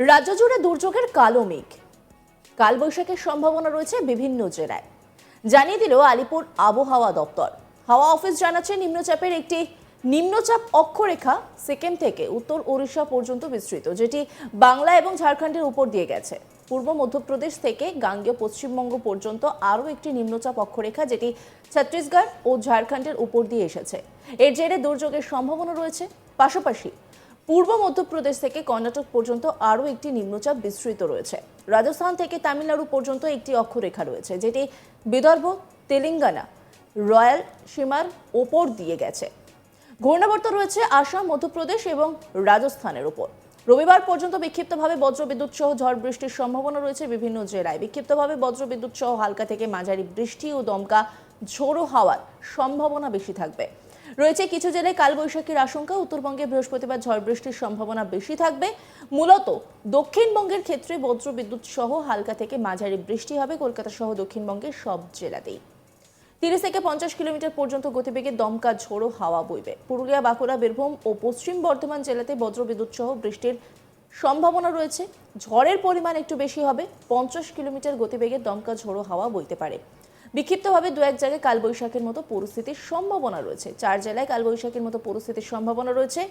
রাজ্য জুড়ে দুর্যোগের কালো মেঘ। কালবৈশাখীর সম্ভাবনা রয়েছে বিভিন্ন জেলায়। জানিয়ে দিল আলিপুর আবহাওয়া দপ্তর। হাওয়া অফিস জানাচ্ছে নিম্নচাপের একটি নিম্নচাপ অক্ষরেখা সিকিম থেকে উত্তর ওড়িশা পর্যন্ত বিস্তৃত, যেটি বাংলা এবং ঝাড়খণ্ডের উপর দিয়ে গেছে। পূর্ব মধ্যপ্রদেশ থেকে গাঙ্গেয় পশ্চিমবঙ্গ পর্যন্ত আরও একটি নিম্নচাপ অক্ষরেখা, যেটি ছত্তিশগড় ও ঝাড়খণ্ডের উপর দিয়ে এসেছে। এর জেরে দুর্যোগের সম্ভাবনা রয়েছে। পাশাপাশি পূর্ব মধ্যপ্রদেশ থেকে কর্ণাটক পর্যন্ত আরও একটি নিম্নচাপ বিস্তৃত রয়েছে। রাজস্থান থেকে তামিলনাড়ু পর্যন্ত একটি অক্ষরেখা রয়েছে, যেটি বিদর্ভ, তেলেঙ্গানা, রয়্যাল সীমার ওপর দিয়ে গেছে। ঘূর্ণাবর্ত রয়েছে আসাম, মধ্যপ্রদেশ এবং রাজস্থানের ওপর। রবিবার পর্যন্ত বিক্ষিপ্তভাবে বজ্রবিদ্যুৎ সহ ঝড় বৃষ্টির সম্ভাবনা রয়েছে বিভিন্ন জেলায়। বিক্ষিপ্তভাবে বজ্রবিদ্যুৎ সহ হালকা থেকে মাঝারি বৃষ্টি ও দমকা ঝোড়ো হাওয়ার সম্ভাবনা বেশি থাকবে। রয়েছে কিছু জেলায় কালবৈশাখীর আশঙ্কা। উত্তরবঙ্গে বৃহস্পতিবার ঝড় বৃষ্টির সম্ভাবনা বেশি থাকবে। মূলত দক্ষিণবঙ্গের ক্ষেত্রে বজ্রবিদ্যুৎ সহ হালকা থেকে মাঝারি বৃষ্টি হবে। কলকাতা সহ দক্ষিণবঙ্গের সব জেলাতেই। তিরিশ থেকে পঞ্চাশ কিলোমিটার পর্যন্ত গতিবেগে দমকা ঝোড়ো হাওয়া বইবে। পুরুলিয়া, বাঁকুড়া, বীরভূম ও পশ্চিম বর্ধমান জেলাতে বজ্রবিদ্যুৎ সহ বৃষ্টির সম্ভাবনা রয়েছে। ঝড়ের পরিমাণ একটু বেশি হবে। পঞ্চাশ কিলোমিটার গতিবেগে দমকা ঝোড়ো হাওয়া বইতে পারে। বিক্ষিপ্তভাবে দু এক জায়গায় কালবৈশাখীর মতো পরিস্থিতির সম্ভাবনা রয়েছে। চার জেলায় কালবৈশাখীর মতো পরিস্থিতির সম্ভাবনা রয়েছে।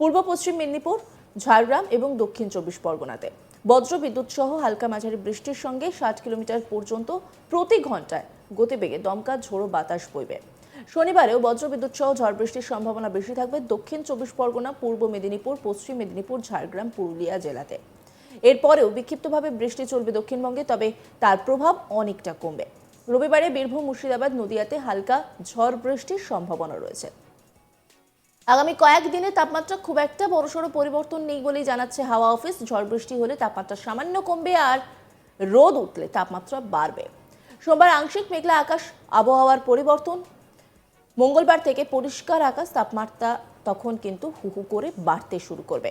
পূর্ব, পশ্চিম মেদিনীপুর, ঝাড়গ্রাম এবং দক্ষিণ চব্বিশ পরগনাতে। বজ্র বিদ্যুৎ সহ হালকা মাঝারি বৃষ্টির সঙ্গে ষাট কিলোমিটার পর্যন্ত প্রতি ঘন্টায় গতিবেগে দমকা ঝোড়ো বাতাস বইবে। শনিবারেও বজ্রবিদ্যুৎ সহ ঝড় বৃষ্টির সম্ভাবনা বেশি থাকবে দক্ষিণ চব্বিশ পরগনা, পূর্ব মেদিনীপুর, পশ্চিম মেদিনীপুর, ঝাড়গ্রাম, পুরুলিয়া জেলাতে। এরপরেও বিক্ষিপ্তভাবে বৃষ্টি চলবে দক্ষিণবঙ্গে, তবে তার প্রভাব অনেকটা কমবে। রবিবারে বীরভূম, মুর্শিদাবাদ নদিয়াতে হালকা ঝড় বৃষ্টির সম্ভাবনা রয়েছে। আগামী কয়েকদিনে তাপমাত্রা খুব একটা বড়সড় পরিবর্তন নেই বলেই জানাচ্ছে হাওয়া অফিস। ঝড় বৃষ্টি হলে তাপমাত্রা সামান্য কমবে আর রোদ উঠলে তাপমাত্রা বাড়বে। সোমবার আংশিক মেঘলা আকাশ, আবহাওয়ার পরিবর্তন। মঙ্গলবার থেকে পরিষ্কার আকাশ, তাপমাত্রা তখন কিন্তু হুহু করে বাড়তে শুরু করবে।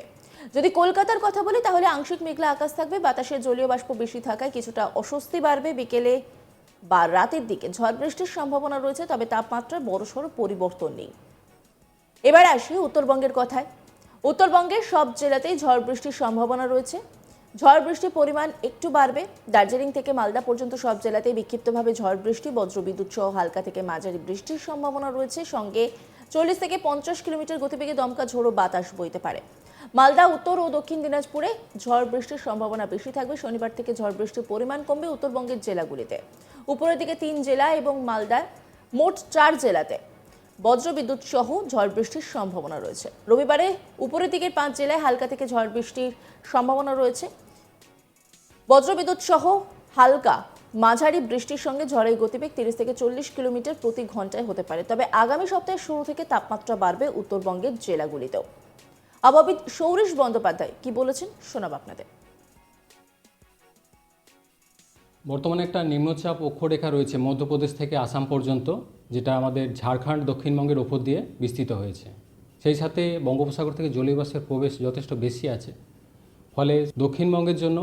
যদি কলকাতার কথা বলি, তাহলে আংশিক মেঘলা আকাশ থাকবে, বাতাসে জলীয় বাষ্প বেশি থাকায় কিছুটা অস্বস্তি বাড়বে। বিকেলে বা রাতের দিকে ঝড় বৃষ্টির সম্ভাবনা রয়েছে, তবে তাপমাত্রার বড়সড় পরিবর্তন নেই। এবার আসি উত্তরবঙ্গের কথায়। উত্তরবঙ্গের সব জেলাতেই ঝড় বৃষ্টির সম্ভাবনা রয়েছে। ঝড় বৃষ্টির পরিমাণ একটু বাড়বে। দার্জিলিং থেকে মালদা পর্যন্ত সব জেলাতেই বিক্ষিপ্তভাবে ঝড় বৃষ্টি, বজ্রবিদ্যুৎ সহ হালকা থেকে মাঝারি বৃষ্টির সম্ভাবনা রয়েছে। সঙ্গে চল্লিশ থেকে পঞ্চাশ কিলোমিটার গতিবেগে দমকা ঝোড়ো বাতাস বইতে পারে। মালদা, উত্তর ও দক্ষিণ দিনাজপুরে ঝড় বৃষ্টির সম্ভাবনা বেশি থাকবে। শনিবার থেকে ঝড় বৃষ্টির পরিমাণ কমবে উত্তরবঙ্গের জেলাগুলিতে। উপরের দিকে তিন জেলা এবং মালদার মোট চার জেলাতে বজ্রবিদ্যুৎ সহ ঝড় বৃষ্টির সম্ভাবনা রয়েছে। রবিবারে উপরের দিকের পাঁচ জেলায় হালকা থেকে ঝড় বৃষ্টির সম্ভাবনা রয়েছে। বজ্রবিদ্যুৎ সহ হালকা মাঝারি বৃষ্টির সঙ্গে ঝড়ের গতিবেগ তিরিশ থেকে চল্লিশ কিলোমিটার প্রতি ঘন্টায় হতে পারে। তবে আগামী সপ্তাহের শুরু থেকে তাপমাত্রা বাড়বে উত্তরবঙ্গের জেলাগুলিতেও। আবহাবিদ সৌরেশ বন্দ্যোপাধ্যায়, কি বলেছেন শোনাব আপনাদের। বর্তমানে একটা নিম্নচাপ অক্ষরেখা রয়েছে মধ্যপ্রদেশ থেকে আসাম পর্যন্ত, যেটা আমাদের ঝাড়খণ্ড, দক্ষিণবঙ্গের ওপর দিয়ে বিস্তৃত হয়েছে। সেই সাথে বঙ্গোপসাগর থেকে জলীয় বাষ্পের প্রবেশ যথেষ্ট বেশি আছে। ফলে দক্ষিণবঙ্গের জন্য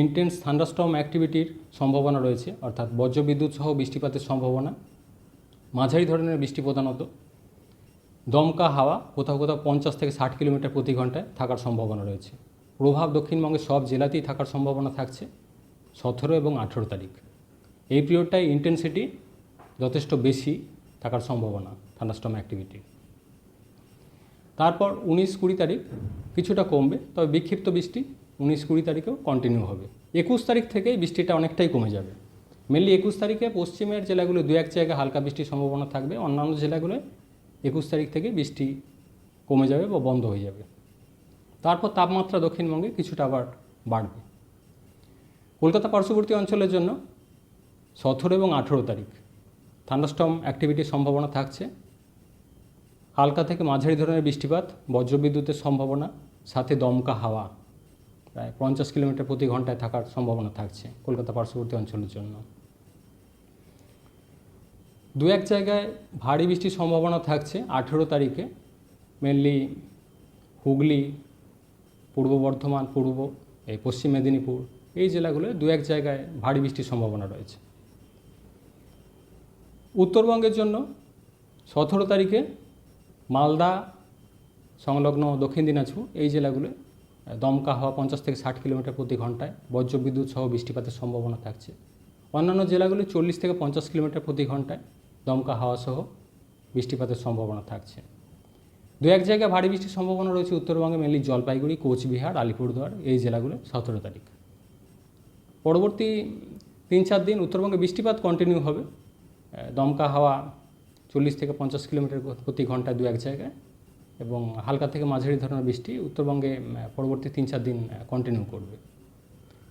ইন্টেন্স থান্ডারস্টর্ম অ্যাক্টিভিটির সম্ভাবনা রয়েছে, অর্থাৎ বজ্রবিদ্যুৎ সহ বৃষ্টিপাতের সম্ভাবনা। মাঝারি ধরনের বৃষ্টি প্রধানত দমকা হাওয়া কোথাও কোথাও পঞ্চাশ থেকে ষাট কিলোমিটার প্রতি ঘন্টায় থাকার সম্ভাবনা রয়েছে। প্রভাব দক্ষিণবঙ্গের সব জেলাতেই থাকার সম্ভাবনা থাকছে সতেরো এবং আঠেরো তারিখ। এই পিরিয়ডটায় ইন্টেন্সিটি যথেষ্ট বেশি থাকার সম্ভাবনা থান্ডারস্টর্ম অ্যাক্টিভিটি তারপর উনিশ কুড়ি তারিখ কিছুটা কমবে, তবে বিক্ষিপ্ত বৃষ্টি উনিশ কুড়ি তারিখেও কন্টিনিউ হবে। একুশ তারিখ থেকেই বৃষ্টিটা অনেকটাই কমে যাবে। মেনলি একুশ তারিখে পশ্চিমের জেলাগুলো দু এক জায়গায় হালকা বৃষ্টির সম্ভাবনা থাকবে, অন্যান্য জেলাগুলোয় একুশ তারিখ থেকে বৃষ্টি কমে যাবে বা বন্ধ হয়ে যাবে। তারপর তাপমাত্রা দক্ষিণবঙ্গে কিছুটা আবার বাড়বে। কলকাতা পার্শ্ববর্তী অঞ্চলের জন্য সতেরো এবং আঠেরো তারিখ থান্ডারস্টর্ম অ্যাক্টিভিটির সম্ভাবনা থাকছে। হালকা থেকে মাঝারি ধরনের বৃষ্টিপাত, বজ্রবিদ্যুতের সম্ভাবনা, সাথে দমকা হাওয়া, প্রায় পঞ্চাশ কিলোমিটার প্রতি ঘন্টায় থাকার সম্ভাবনা থাকছে কলকাতা পার্শ্ববর্তী অঞ্চলের জন্য। দু এক জায়গায় ভারী বৃষ্টির সম্ভাবনা থাকছে আঠেরো তারিখে মেনলি হুগলি, পূর্ব বর্ধমান, পূর্ব, এই পশ্চিম মেদিনীপুর, এই জেলাগুলোয় দু এক জায়গায় ভারী বৃষ্টির সম্ভাবনা রয়েছে। উত্তরবঙ্গের জন্য সতেরো তারিখে মালদা, সংলগ্ন দক্ষিণ দিনাজপুর, এই জেলাগুলোয় দমকা হওয়া পঞ্চাশ থেকে ষাট কিলোমিটার প্রতি ঘন্টায় বজ্রবিদ্যুৎ সহ বৃষ্টিপাতের সম্ভাবনা থাকছে। অন্যান্য জেলাগুলি চল্লিশ থেকে পঞ্চাশ কিলোমিটার প্রতি ঘন্টায় দমকা হাওয়া সহ বৃষ্টিপাতের সম্ভাবনা থাকছে। দু এক জায়গায় ভারী বৃষ্টির সম্ভাবনা রয়েছে, উত্তরবঙ্গে মেনলি জলপাইগুড়ি, কোচবিহার, আলিপুরদুয়ার, এই জেলাগুলো সতেরো তারিখ। পরবর্তী তিন চার দিন উত্তরবঙ্গে বৃষ্টিপাত কন্টিনিউ হবে। দমকা হাওয়া চল্লিশ থেকে পঞ্চাশ কিলোমিটার প্রতি ঘন্টায় দু এক জায়গায় এবং হালকা থেকে মাঝারি ধরনের বৃষ্টি উত্তরবঙ্গে পরবর্তী তিন চার দিন কন্টিনিউ করবে।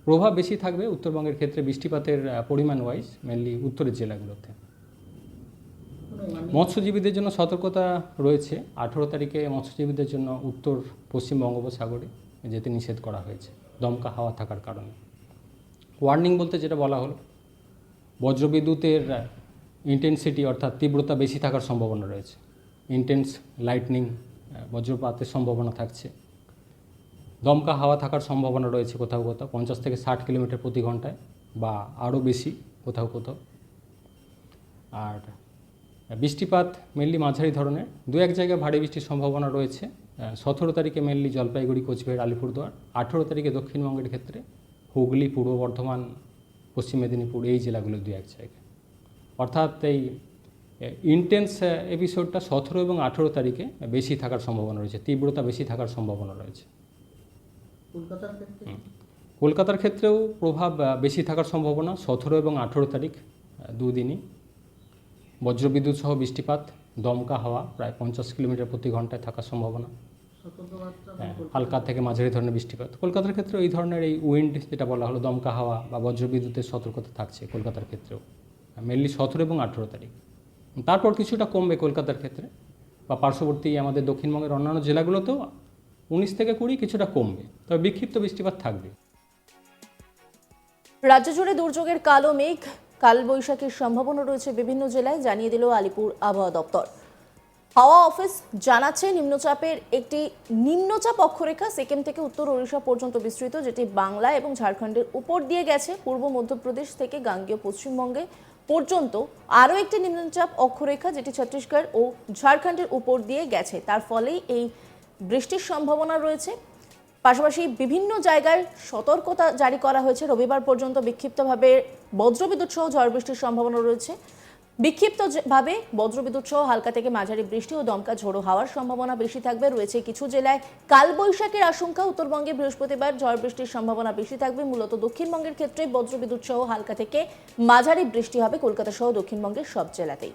প্রভাব বেশি থাকবে উত্তরবঙ্গের ক্ষেত্রে বৃষ্টিপাতের পরিমাণ ওয়াইজ মেনলি উত্তরের জেলাগুলোতে। মৎস্যজীবীদের জন্য সতর্কতা রয়েছে। আঠেরো তারিখে মৎস্যজীবীদের জন্য উত্তর পশ্চিম বঙ্গোপসাগরে যেতে নিষেধ করা হয়েছে, দমকা হাওয়া থাকার কারণে। ওয়ার্নিং বলতে যেটা বলা হলো, বজ্রবিদ্যুতের ইন্টেন্সিটি অর্থাৎ তীব্রতা বেশি থাকার সম্ভাবনা রয়েছে। ইন্টেন্স লাইটনিং বজ্রপাতের সম্ভাবনা থাকছে। দমকা হাওয়া থাকার সম্ভাবনা রয়েছে কোথাও কোথাও, পঞ্চাশ থেকে ষাট কিলোমিটার প্রতি ঘন্টায় বা আরও বেশি কোথাও কোথাও। আর বৃষ্টিপাত মেনলি মাঝারি ধরনের। দু এক জায়গায় ভারী বৃষ্টির সম্ভাবনা রয়েছে। সতেরো তারিখে মেনলি জলপাইগুড়ি কোচবিহার আলিপুরদুয়ার। আঠেরো তারিখে দক্ষিণবঙ্গের ক্ষেত্রে হুগলি পূর্ব বর্ধমান পশ্চিম মেদিনীপুর এই জেলাগুলো দু এক জায়গায়। অর্থাৎ এই ইন্টেন্স এপিসোডটা সতেরো এবং আঠেরো তারিখে বেশি থাকার সম্ভাবনা রয়েছে। তীব্রতা বেশি থাকার সম্ভাবনা রয়েছে। কলকাতার ক্ষেত্রেও প্রভাব বেশি থাকার সম্ভাবনা সতেরো এবং আঠেরো তারিখ দুদিনই। বজ্রবিদ্যুৎ সহ বৃষ্টিপাত দমকা হাওয়া প্রায় পঞ্চাশ কিলোমিটার প্রতি ঘন্টায় থাকার সম্ভাবনা। হ্যাঁ, হালকা থেকে মাঝারি ধরনের বৃষ্টিপাত। কলকাতার ক্ষেত্রেও এই ধরনের এই উইন্ড যেটা বলা হলো দমকা হাওয়া বা বজ্রবিদ্যুতের সতর্কতা থাকছে কলকাতার ক্ষেত্রেও। মেনলি সতেরো এবং আঠেরো তারিখ। তারপর কিছুটা কমবে কলকাতার ক্ষেত্রে বা পার্শ্ববর্তী আমাদের দক্ষিণবঙ্গের অন্যান্য জেলাগুলোতেও উনিশ থেকে কুড়ি কিছুটা কমবে তবে বিক্ষিপ্ত বৃষ্টিপাত থাকবে। রাজ্য জুড়ে দুর্যোগের কালো মেঘ কালবৈশাখীর সম্ভাবনা রয়েছে বিভিন্ন জেলায়, জানিয়ে দিল আলিপুর আবহাওয়া দপ্তর। হাওয়া অফিস জানাচ্ছে নিম্নচাপের একটি নিম্নচাপ অক্ষরেখা সিকিম থেকে উত্তর ওড়িশা পর্যন্ত বিস্তৃত, যেটি বাংলা এবং ঝাড়খণ্ডের উপর দিয়ে গেছে। পূর্ব মধ্যপ্রদেশ থেকে গাঙ্গেয় পশ্চিমবঙ্গে পর্যন্ত আরও একটি নিম্নচাপ অক্ষরেখা, যেটি ছত্তিশগড় ও ঝাড়খণ্ডের উপর দিয়ে গেছে। তার ফলেই এই বৃষ্টির সম্ভাবনা রয়েছে। পাশাপাশি বিভিন্ন জায়গায় সতর্কতা জারি করা হয়েছে। রবিবার পর্যন্ত বিক্ষিপ্তভাবে বজ্রবিদ্যুৎ সহ ঝড় বৃষ্টির সম্ভাবনা রয়েছে। বিক্ষিপ্তভাবে বজ্রবিদ্যুৎ সহ হালকা থেকে মাঝারি বৃষ্টি ও দমকা ঝোড়ো হওয়ার সম্ভাবনা বেশি থাকবে। রয়েছে কিছু জেলায় কালবৈশাখীর আশঙ্কা, উত্তরবঙ্গে বৃহস্পতিবার ঝড় বৃষ্টির সম্ভাবনা বেশি থাকবে। মূলত দক্ষিণবঙ্গের ক্ষেত্রে বজ্রবিদ্যুৎ সহ হালকা থেকে মাঝারি বৃষ্টি হবে। কলকাতা সহ দক্ষিণবঙ্গের সব জেলাতেই।